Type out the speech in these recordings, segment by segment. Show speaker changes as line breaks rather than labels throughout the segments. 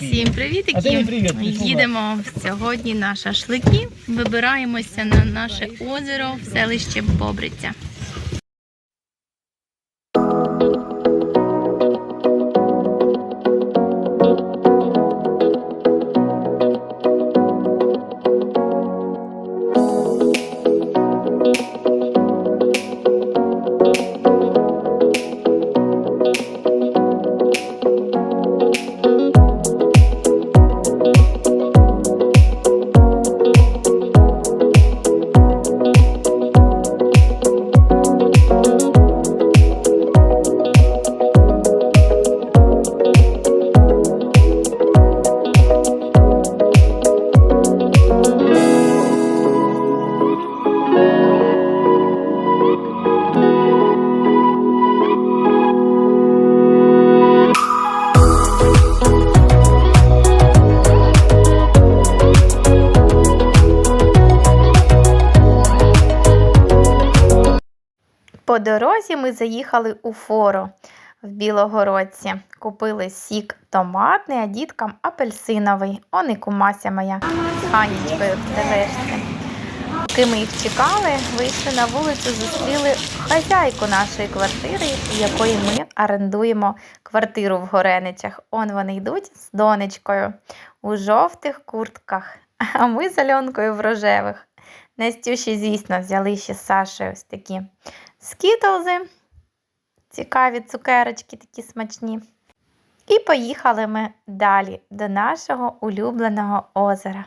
Всім
привітки!
Їдемо сьогодні на шашлики. Вибираємося на наше озеро в селище Бобриця. По дорозі ми заїхали у фору в Білогородці. Купили сік томатний, а діткам апельсиновий. Он і кумася моя з Ганічкою в тележці. Поки ми їх чекали, вийшли на вулицю, зустріли хазяйку нашої квартири, в якої ми орендуємо квартиру в Гореничах. Он вони йдуть з донечкою у жовтих куртках, а ми з Альонкою в рожевих. Настюші, звісно, взяли ще з Сашею ось такі скітлзи. Цікаві цукерочки такі смачні. І поїхали ми далі до нашого улюбленого озера.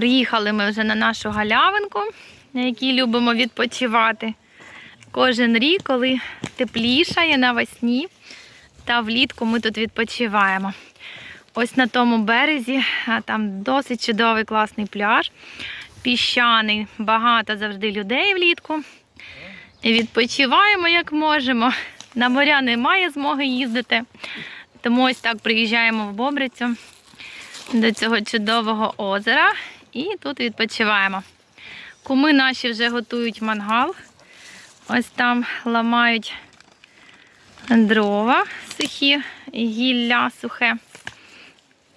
Приїхали ми вже на нашу галявинку, на якій любимо відпочивати. Кожен рік, коли теплішає навесні та влітку ми тут відпочиваємо. Ось на тому березі, там досить чудовий класний пляж, піщаний, багато завжди людей влітку. І відпочиваємо як можемо. На моря немає змоги їздити. Тому ось так приїжджаємо в Бобрицю до цього чудового озера і тут відпочиваємо. Куми наші вже готують мангал. Ось там ламають дрова сухі, гілля сухе.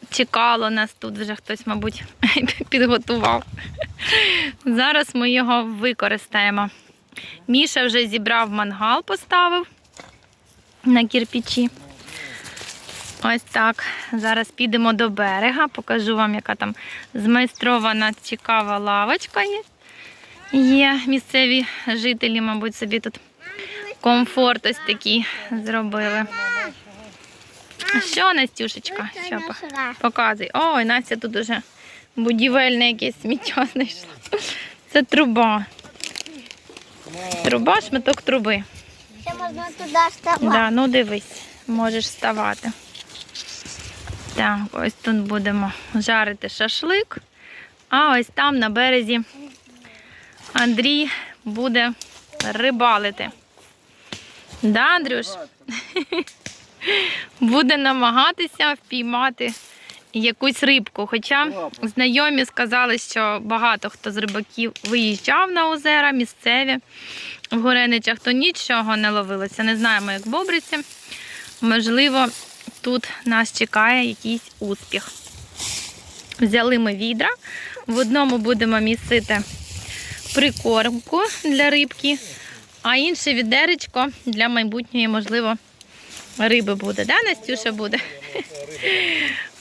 Чекало нас тут вже хтось, мабуть, підготував. Зараз ми його використаємо. Міша вже зібрав мангал, поставив на кірпічі. Ось так. Зараз підемо до берега, покажу вам, яка там змайстрована цікава лавочка є. Є місцеві жителі, мабуть, собі тут комфорт ось такий зробили. Що, Настюшечка? Що, по- показуй. Ой, Настя тут уже будівельне якесь сміття знайшла. Це труба. Труба, шматок труби.
Ще можна туди вставати.
Да, ну дивись, можеш вставати. Так, ось тут будемо жарити шашлик. А ось там на березі Андрій буде рибалити. Да, Андрюш? Буде намагатися впіймати якусь рибку. Хоча знайомі сказали, що багато хто з рибаків виїжджав на озера місцеві в Гореничах, то нічого не ловилося. Не знаємо, як в Бобриці. Можливо, тут нас чекає якийсь успіх. Взяли ми відра. В одному будемо місити прикормку для рибки, а інше відеречко для майбутньої, можливо, риби буде. Да, Настюша буде?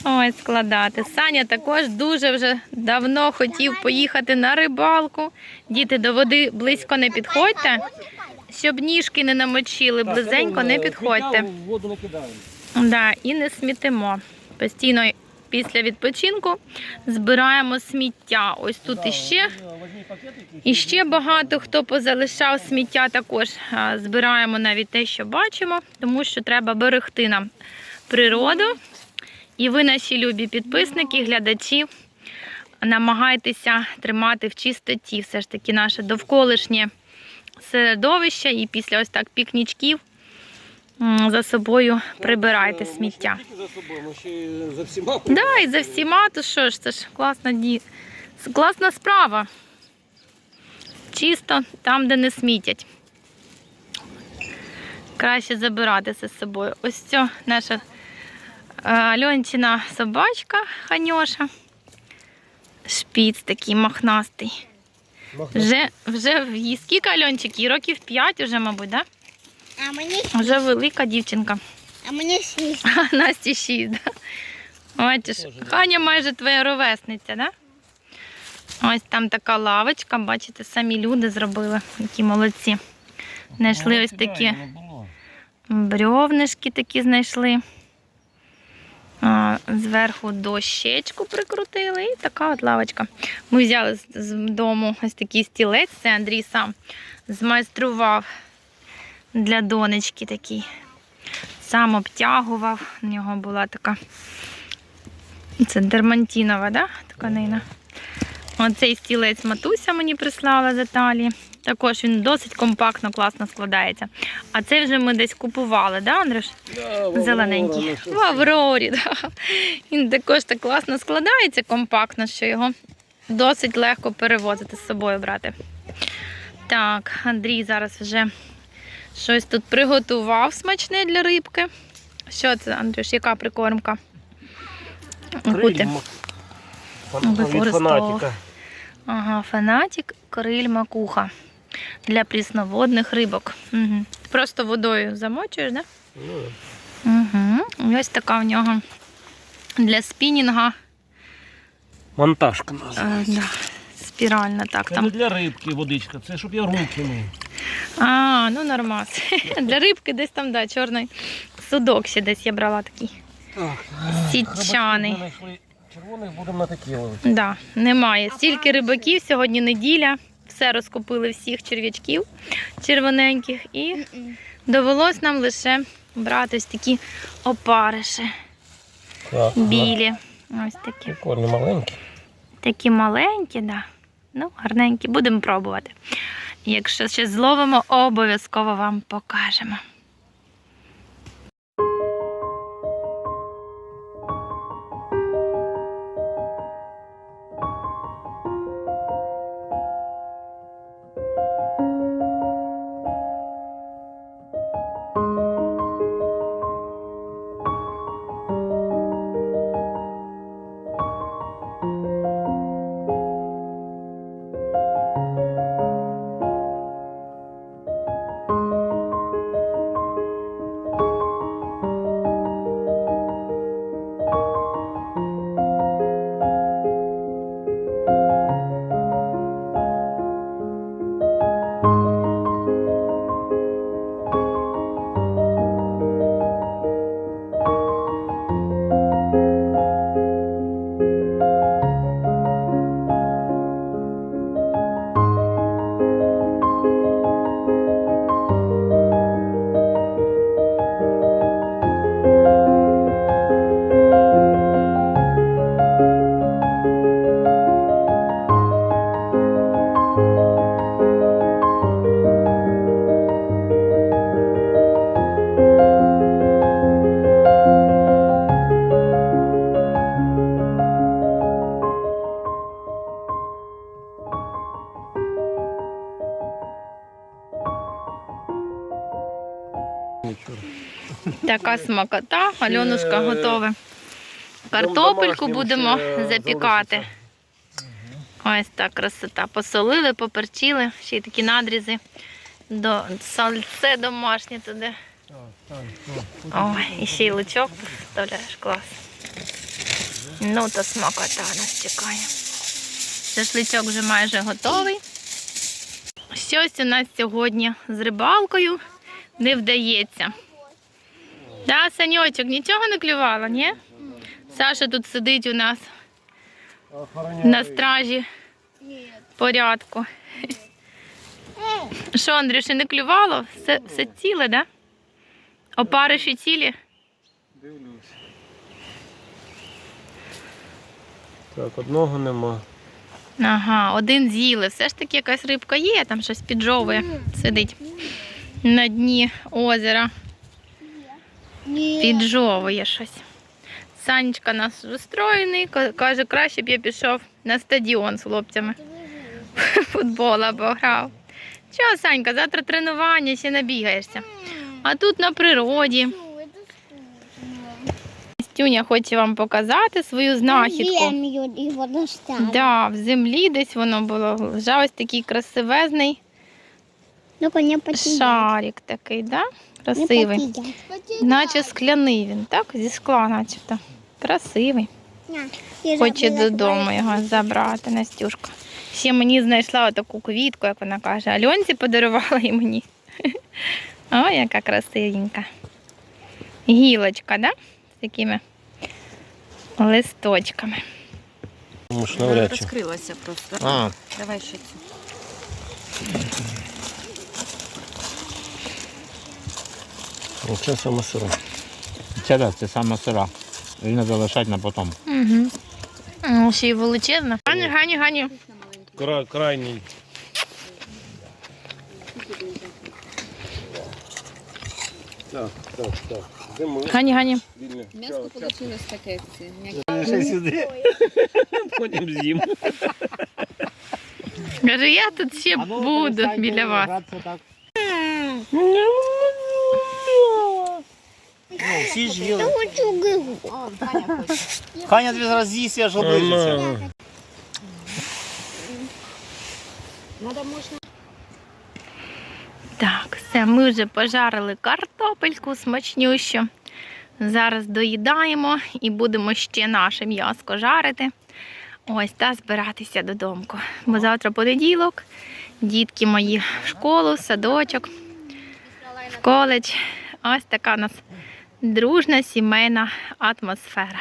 Ось складати. Саня також дуже вже давно хотів поїхати на рибалку. Діти, до води близько не підходьте, щоб ніжки не намочили, близенько не підходьте. Да, і не смітимо. Постійно після відпочинку збираємо сміття. Ось тут іще
Возьми
І ще багато хто позалишав сміття також збираємо навіть те, що бачимо, тому що треба берегти нам природу. І ви, наші любі підписники, глядачі, намагайтеся тримати в чистоті все ж таки наше довколишнє середовище. І після ось так пікнічків за собою прибирайте сміття.
За собою, ще й за всіма.
Да, і за всіма, то що ж, це ж класна ді... класна справа. Чисто там, де не смітять. Краще забирати це з собою. Ось це наша е, Альончина собачка Ханьоша. Шпіц такий махнастий. Вже, вже в їй скільки Альончик? Їй років 5 вже, мабуть, да?
А мені,
Вже велика дівчинка.
а мені шість.
А Насті 6, да? Бачиш, Ханя майже твоя ровесниця, да? Ось там така лавочка, бачите, самі люди зробили, які молодці. Знайшли ось такі брьовнишки такі знайшли. Зверху дощечку прикрутили і така от лавочка. Ми взяли з- з дому ось такий стілець, це Андрій сам змайстрував для донечки такий. Сам обтягував. У нього була така. Це дермантінова, да? тканина. Оцей стілець матуся мені прислала з Італії. Також він досить компактно, класно складається. А це вже ми десь купували, да, Андрюш? Зелененький. В Аврорі, да. Він також так класно складається, компактно, що його досить легко перевозити з собою брати. Так, Андрій зараз вже щось тут приготував смачне для рибки. Що це, Андрюш, яка прикормка?
Від
Використовував.
фанатика.
Ага, фанатик, криль макуха для прісноводних рибок. Угу. Просто водою замочуєш, так?
Ну,
Да? Угу. Ось така в нього для спінінга.
Монтажка
Е,
називається.
да. Спіральна, так
Це
там.
не для рибки водичка, це щоб я руки мив.
А, ну нормас. Для рибки десь там, да, чорний судок ще десь я брала такий.
Так,
Січаний.
Червоних, будемо на такі ловити.
Да, немає. Стільки рибаків, сьогодні неділя. Все розкупили всіх черв'ячків червоненьких і довелось нам лише брати ось такі опариші
Так,
білі. Ось такі.
Прикольні, маленькі.
Такі маленькі, да. Ну, гарненькі. Будемо пробувати. Якщо ще зловимо, обов'язково вам покажемо. Така смакота. Альонушка
е,
готове. Картопельку будемо запікати. Ось так красота. Посолили, поперчили, ще й такі надрізи. До сальце домашнє туди. Ой, і ще й лучок вставляєш, клас. Ну, то смакота нас чекає. Шашличок вже майже готовий. Щось у нас сьогодні з рибалкою не вдається. Да, Саньочок, нічого не клювало, ні? Саша тут сидить у нас на стражі. порядку. Що, Андрюші, не клювало? Все, все ціле, да? Опариші цілі?
Дивлюсь. Так, одного нема.
Ага, один з'їли. Все ж таки якась рибка є, там щось піджовує, сидить на дні озера. Піджовує щось. Санечка нас розстроєний, каже, краще б я пішов на стадіон з хлопцями. Футбол або грав. Чого, Санька, завтра тренування, ще набігаєшся. А тут на природі. Стюня хоче вам показати свою знахідку. Да, в землі десь воно було. Лежав ось такий красивезний
Ну, не потіяти.
шарик такий, да? Красивий. Наче скляний він, так? Зі скла, начебто. Красивий. Хоче додому його забрати, Настюшка. Ще мені знайшла таку квітку, як вона каже. Альонці подарувала і мені. О, яка красивенька. Гілочка, да? З такими листочками.
Вона розкрилася просто.
А,
Давай ще цю.
Ну, це саме сире.
Це да, це саме сира. Її треба лишати на потом.
Угу. Ще й величезна. Гані, гані, гані.
Кра, крайній. Так, так, так.
Гані, гані.
Вільне.
М'ясо вийшло таке. Це, м'яке.
Ще сюди. Потім з'їм.
Каже, я тут ще буду біля вас.
Ну, всі ж їли. Ханя тобі зараз з'їсть, аж оближиться.
Ага.
Так, все, ми вже пожарили картопельку смачнющу. Зараз доїдаємо і будемо ще наше м'яско жарити. Ось та збиратися додому. Бо завтра понеділок, дітки мої в школу, в садочок, в коледж. Ось така у нас дружна сімейна атмосфера.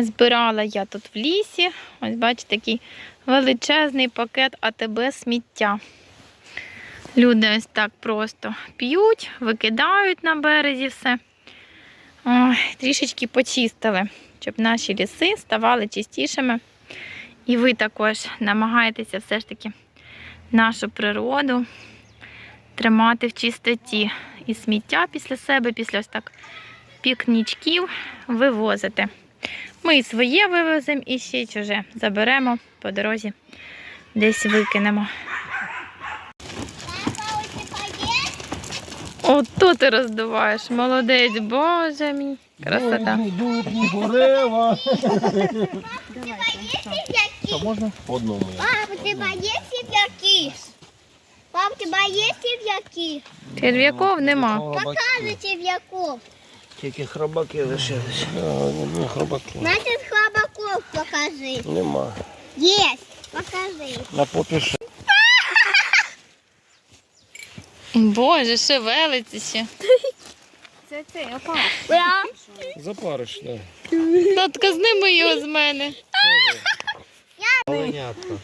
Назбирала я тут в лісі. Ось бачите, такий величезний пакет АТБ сміття. Люди ось так просто п'ють, викидають на березі все. Ой, трішечки почистили, щоб наші ліси ставали чистішими. І ви також намагаєтеся все ж таки нашу природу тримати в чистоті. І сміття після себе, після ось так пікнічків вивозити. Ми і своє вивеземо, і ще й чуже заберемо по дорозі, десь викинемо. Ото ти роздуваєш, молодець, боже мій. Красота.
Дубні, дерева. А можна? Одному.
Папа, у тебя есть сибиряки? Папа, у тебя есть сибиряки?
Черв'яков нема.
Покажи сибиряков.
Тільки хробаки лишились.
А, хробаки.
Значит, хлопаков покажи.
Нема.
Есть. Покажи.
На Напопиши.
Боже, шевелиться ще.
Це цей опа.
Запариш, так.
Татка, зними його з мене.
Оленятко.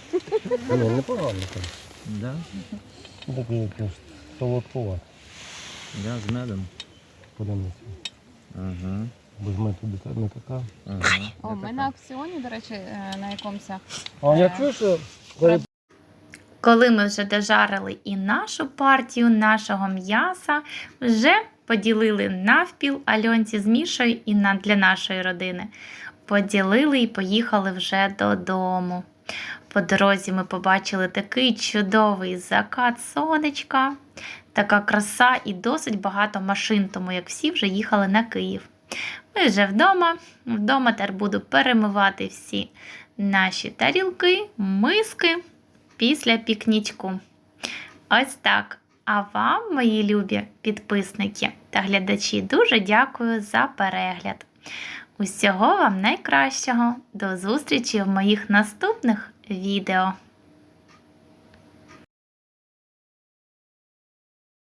Ні, непогано там.
Да?
Такий якийсь солодкова.
Да, з медом.
Подивимося.
Ага.
Бо ж ми туди та- не така.
О, ми на аукціоні, до речі, е, на якомусь.
А я чую, що
Коли ми вже дожарили і нашу партію нашого м'яса, вже поділили навпіл Альонці з Мішою і на, для нашої родини. Поділили і поїхали вже додому. По дорозі ми побачили такий чудовий закат сонечка, така краса і досить багато машин, тому як всі вже їхали на Київ. Ми вже вдома. Вдома тепер буду перемивати всі наші тарілки, миски після пікнічку. Ось так. А вам, мої любі підписники та глядачі, дуже дякую за перегляд. Усього вам найкращого. До зустрічі в моїх наступних відео.